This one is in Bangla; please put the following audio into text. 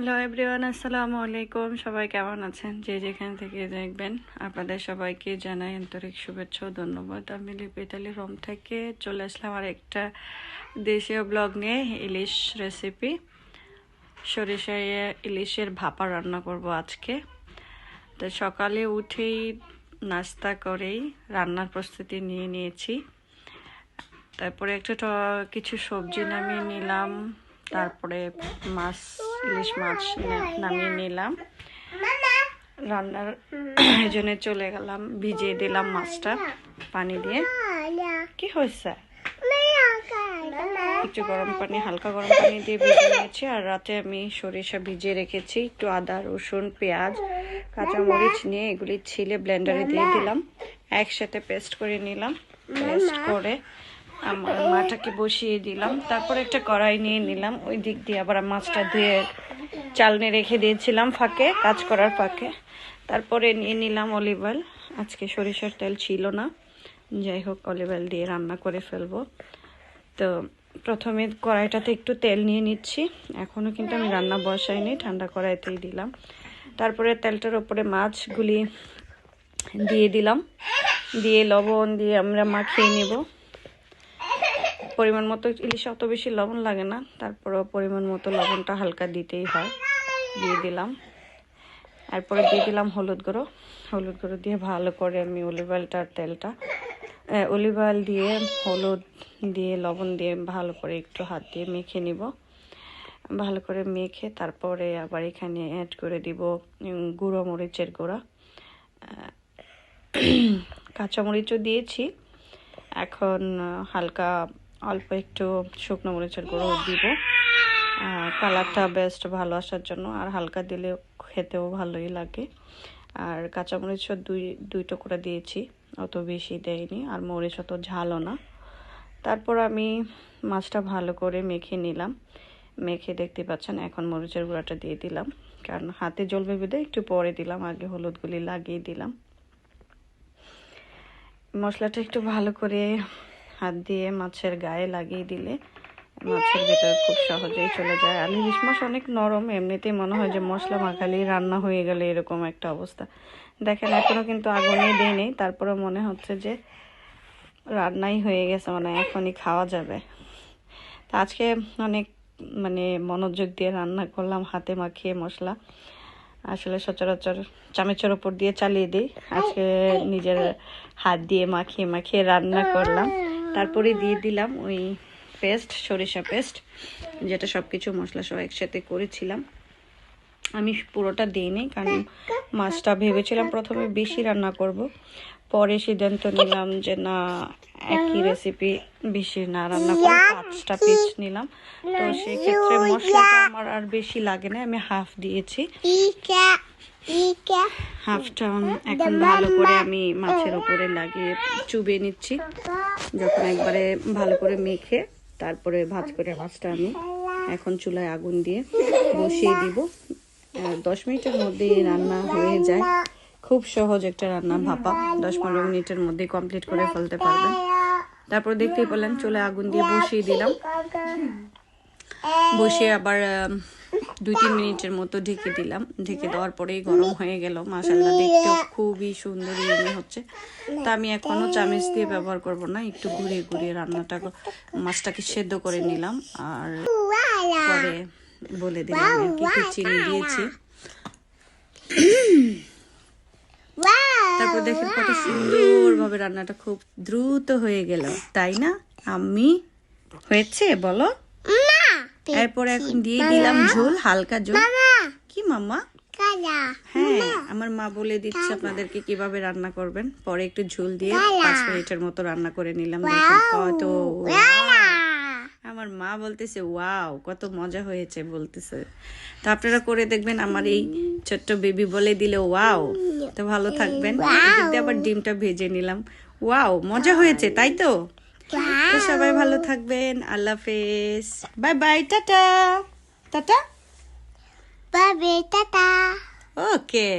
হ্যালো এভরিওয়ান আসসালামু আলাইকুম সবাই কেমন আছেন? যে যেখান থেকে দেখবেন, আপনাদের সবাইকে জানাই আন্তরিক শুভেচ্ছা ও ধন্যবাদ। আমি লিপিতালি রোম থেকে চলে আসলাম আর একটা দেশীয় ব্লগ নিয়ে, ইলিশ রেসিপি সরিষায় ইলিশের ভাপা রান্না করব আজকে। তো সকালে উঠেই নাস্তা করেই রান্নার প্রস্তুতি নিয়ে নিয়েছি। তারপরে একটু কিছু সবজি নামিয়ে নিলাম। তারপরে মাছ ইলিশ মাছ নামিয়ে নিলাম। রান্নার জন্য চলে গেলাম ভিজিয়ে দিলাম মাছটা পানি দিয়ে। কি হয়েছে? একটু গরম পানি হালকা গরম পানি দিয়ে ভিজিয়ে নিয়েছি। আর রাতে আমি সরিষা ভিজিয়ে রেখেছি একটু আদা রসুন পেঁয়াজ কাঁচামরিচ নিয়ে এগুলি ছিলে ব্লেন্ডারে দিয়ে দিলাম। একসাথে পেস্ট করে নিলাম। পেস্ট করে আমার মাটাকে বসিয়ে দিলাম। তারপর একটা কড়াই নিয়ে নিলাম। ওই দিক দিয়ে আবার মাছটা ধুয়ে চালনে রেখে দিয়েছিলাম ফাঁকে, কাজ করার ফাঁকে। তারপরে নিয়ে নিলাম অলিভ অয়েল আজকে সরিষার তেল ছিল না। যাই হোক অলিভ অয়েল দিয়ে রান্না করে ফেলব। তো প্রথমে কড়াইটাতে একটু তেল নিয়ে নিচ্ছি। এখনও কিন্তু আমি রান্না বসাইনি, ঠান্ডা কড়াইতেই দিলাম। তারপরে তেলটার ওপরে মাছগুলি দিয়ে দিলাম। দিয়ে লবণ দিয়ে আমরা মাখিয়ে নেব। পরিমাণ মতো ইলিশ অত বেশি লবণ লাগে না। তারপরেও পরিমাণ মতো লবণটা হালকা দিতেই হয়। দিয়ে দিলাম। এরপরে দিয়ে দিলাম হলুদ গুঁড়ো। হলুদ গুঁড়ো দিয়ে ভালো করে আমি অলিভ অয়েলটার তেলটা অলিভ অয়েল দিয়ে হলুদ দিয়ে লবণ দিয়ে ভালো করে একটু হাত দিয়ে মেখে নিব। ভালো করে মেখে তারপরে আবার এখানে অ্যাড করে দিব গুঁড়ো মরিচের গুঁড়া। কাঁচামরিচও দিয়েছি। এখন হালকা অল্প একটু শুকনো মরিচের গুঁড়ো দিব। কালারটা বেস্ট ভালো আসার জন্য, আর হালকা দিলে খেতেও ভালোই লাগে। আর কাঁচা কাঁচামরিচও দুই দুই টুকরা দিয়েছি, অত বেশি দেয়নি, আর মরিচ অত ঝালও না। তারপর আমি মাছটা ভালো করে মেখে নিলাম। মেখে দেখতে পাচ্ছেন, এখন মরিচের গুঁড়াটা দিয়ে দিলাম। কারণ হাতে জ্বলবে বেঁধে একটু পরে দিলাম, আগে হলুদগুলি লাগিয়ে দিলাম। মশলাটা একটু ভালো করে হাত দিয়ে মাছের গায়ে লাগিয়ে দিলে মাছের ভেতর খুব সহজেই চলে যায়। আর ইলিশ মাছ অনেক নরম, এমনিতেই মনে হয় যে মশলা মাখালি রান্না হয়ে গেলে এরকম একটা অবস্থা। দেখেন এখনও কিন্তু আগুনে দিই নেই তারপরে মনে হচ্ছে যে রান্নাই হয়ে গেছে মানে এখনই খাওয়া যাবে। তা আজকে অনেক মানে মনোযোগ দিয়ে রান্না করলাম, হাতে মাখিয়ে মশলা। আসলে সচরাচর চামচের ওপর দিয়ে চালিয়ে দিই। আজকে নিজের হাত দিয়ে মাখিয়ে মাখিয়ে রান্না করলাম। তারপরে দিয়ে দিলাম ওই পেস্ট, সরিষা পেস্ট, যেটা সব কিছু মশলা সহ একসাথে করেছিলাম। আমি পুরোটা দিইনি, কারণ মাছটা ভেবেছিলাম প্রথমে বেশি রান্না করব, পরে সিদ্ধান্ত নিলাম যে না, একই রেসিপি বেশি না রান্না করে পাঁচটা পিস নিলাম। তো সেক্ষেত্রে মশলাটা আমার আর বেশি লাগে না, আমি হাফ দিয়েছি। হাফটা এখন ভালো করে আমি মাছের উপরে লাগিয়ে চুবিয়ে নিচ্ছি। যখন একবারে ভালো করে মেখে তারপরে ভাজ করে মাছটা আমি এখন চুলায় আগুন দিয়ে বসিয়ে দিব। দশ মিনিটের মধ্যেই রান্না হয়ে যায়। খুব সহজ একটা রান্না ভাপা। দশ পনেরো মিনিটের মধ্যেই কমপ্লিট করে ফেলতে পারবেন। তারপর দেখতেই পেলেন চুলায় আগুন দিয়ে বসিয়ে দিলাম। বসিয়ে আবার দুই তিন মিনিটের মতো ঢেকে দিলাম। ঢেকে দেওয়ার পরেই গরম হয়ে গেল। মাসাল্লাহ দেখতেও খুবই সুন্দর মনে হচ্ছে। তা আমি এখনও চামচ দিয়ে ব্যবহার করব না, একটু ঘুরিয়ে ঘুরিয়ে রান্নাটা মাছটাকে সেদ্ধ করে নিলাম। আর পরে বলে দিলাম আর কি কি চিনি দিয়েছি। তারপর দেখেন কত সুন্দর ভাবে রান্নাটা খুব দ্রুত হয়ে গেল। তাই না? আমি হয়েছে, বলো? এরপরে এখন দিয়ে দিলাম ঝোল হালকা ঝোল। কি মাম্মা হ্যাঁ আমার মা বলে দিচ্ছে আপনাদেরকে কীভাবে রান্না করবেন। পরে একটু ঝোল দিয়ে পাঁচ মিনিটের মতো রান্না করে নিলাম। কত আমার মা বলতেছে ওয়াও কত মজা হয়েছে বলতেছে। তো আপনারা করে দেখবেন আমার এই ছোট্ট বেবি বলে দিলে ওয়াও। তো ভালো থাকবেন। আবার ডিমটা ভেজে নিলাম। ওয়াও মজা হয়েছে তাই তো? তো সবাই ভালো থাকবেন। আল্লাহ হাফেজ। Bye bye tata. Tata? Bye bye tata. Okay